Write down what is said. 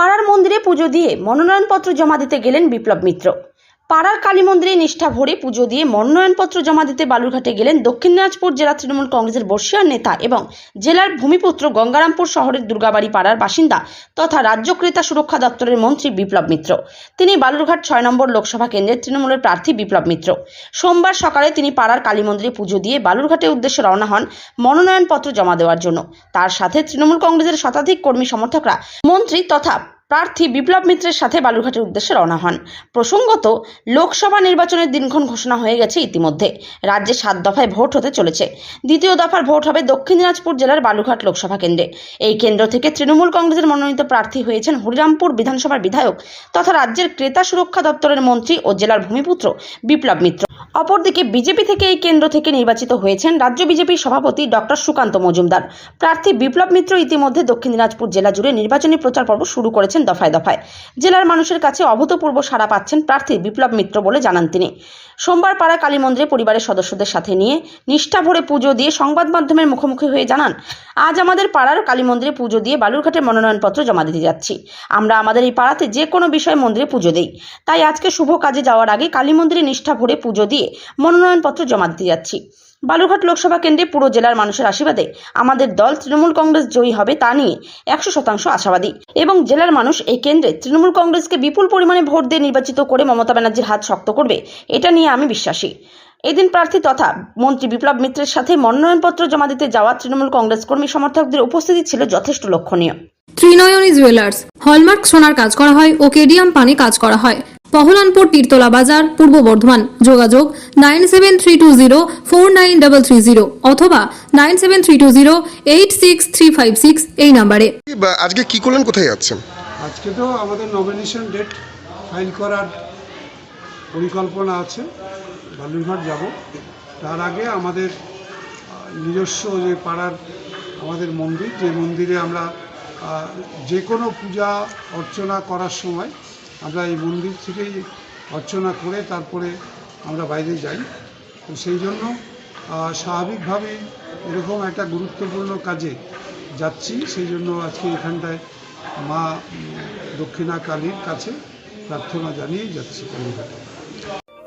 পাড়ার মন্দিরে পুজো দিয়ে মনোনয়নপত্র জমা দিতে গেলেন বিপ্লব মিত্র। পাড়ার কালী মন্দিরে নিষ্ঠা ভরে পুজো দিয়ে মনোনয়নপত্র জমা দিতে বালুরঘাটে গেলেন দক্ষিণ দিনাজপুর জেলা তৃণমূল কংগ্রেসের বর্ষিয়ার নেতা এবং জেলার ভূমিপুত্র গঙ্গারামপুর শহরের দুর্গাবাড়ি পাড়ার বাসিন্দা তথা রাজ্য ক্রেতা সুরক্ষা দপ্তরের মন্ত্রী বিপ্লব মিত্র। তিনি বালুরঘাট ছয় নম্বর লোকসভা কেন্দ্রের তৃণমূলের প্রার্থী বিপ্লব মিত্র। সোমবার সকালে তিনি পাড়ার কালী মন্দিরে পুজো দিয়ে বালুরঘাটের উদ্দেশ্যে রওনা হন মনোনয়নপত্র জমা দেওয়ার জন্য। তার সাথে তৃণমূল কংগ্রেসের শতাধিক কর্মী সমর্থকরা, মন্ত্রী তথা প্রার্থী বিপ্লব মিত্রের সাথে বালুরঘাটের উদ্দেশ্যে রওনা হন। প্রসঙ্গত, লোকসভা নির্বাচনের দিনক্ষণ ঘোষণা হয়ে গেছে ইতিমধ্যে। রাজ্যে সাত দফায় ভোট হতে চলেছে। দ্বিতীয় দফার ভোট হবে দক্ষিণ দিনাজপুর জেলার বালুঘাট লোকসভা কেন্দ্রে। এই কেন্দ্র থেকে তৃণমূল কংগ্রেসের মনোনীত প্রার্থী হয়েছেন হরিরামপুর বিধানসভার বিধায়ক তথা রাজ্যের ক্রেতা সুরক্ষা দপ্তরের মন্ত্রী ও জেলার ভূমিপুত্র বিপ্লব মিত্র। অপরদিকে বিজেপি থেকে এই কেন্দ্র থেকে নির্বাচিত হয়েছেন রাজ্য বিজেপির সভাপতি ডক্টর সুকান্ত মজুমদার। প্রার্থী বিপ্লব মিত্র ইতিমধ্যে দক্ষিণ দিনাজপুর জেলা জুড়ে নির্বাচনী প্রচার পর্ব শুরু করেছেন দফায় দফায়। জেলার মানুষের কাছে অভূতপূর্ব সাড়া পাচ্ছেন প্রার্থী বিপ্লব মিত্র বলে জানান তিনি। সোমবার পাড়া কালী মন্দিরে পরিবারের সদস্যদের সাথে নিয়ে নিষ্ঠা ভরে পুজো দিয়ে সংবাদ মাধ্যমের মুখোমুখি হয়ে জানান, আজ আমাদের পাড়ার কালী মন্দিরে পুজো দিয়ে বালুরঘাটে মনোনয়নপত্র জমা দিতে যাচ্ছি। আমরা আমাদের এই পাড়াতে যে কোনো বিষয়ে মন্দিরে পুজো দেই। তাই আজকে শুভ কাজে যাওয়ার আগে কালী মন্দিরে নিষ্ঠা ভরে পুজো দিয়ে মনোনয়নপত্র জমা দিতে যাচ্ছি। বালুরঘাট লোকসভা কেন্দ্রে পুরো জেলার মানুষের আশীর্বাদে আমাদের দল তৃণমূল কংগ্রেস জয়ী হবে তা নিয়ে একশো শতাংশ আশাবাদী এবং জেলার মানুষ এই কেন্দ্রে তৃণমূল কংগ্রেসকে বিপুল পরিমাণে ভোট দিয়ে নির্বাচিত করে মমতা ব্যানার্জির হাত শক্ত করবে, এটা নিয়ে আমি বিশ্বাসী। এদিন প্রার্থী তথা মন্ত্রী বিপ্লব মিত্রের সাথে মনোনয়নপত্র জমা দিতে যাওয়া তৃণমূল কংগ্রেস কর্মী সমর্থকদের উপস্থিতি ছিল যথেষ্ট লক্ষণীয়। ত্রিনয়নী জুয়েলার্স, হলমার্ক সোনার কাজ করা হয় ও কেডিয়াম পানি কাজ করা হয়। পহলানপুর তীরতলা বাজার পূর্ব বর্ধমান। যোগাযোগ nine seven three two zero four nine double three zero অথবা nine seven three two zero eight six three five six এই নাম্বারে। বা আজকে কি করলেন? কোথায় যাচ্ছেন? আজকে তো আমাদের নমিনেশন ডেট ফাইল করার পরিকল্পনা আছে। বালুরঘাট যাব। তার আগে আমাদের নিজস্ব যে পাড়ার আমাদের মন্দির যে মন্দিরে আমরা আহ, যে কোনো পূজা অর্চনা করার সময় আমরা এই মন্দির থেকেই অর্চনা করে তারপরে আমরা বাইরে যাই। তো সেই জন্য স্বাভাবিকভাবে এরকম একটা গুরুত্বপূর্ণ কাজে যাচ্ছি। সেই জন্য আজকে এখানটায় মা দক্ষিণা কালীর কাছে প্রার্থনা জানিয়েই যাচ্ছি। বালুরঘাটে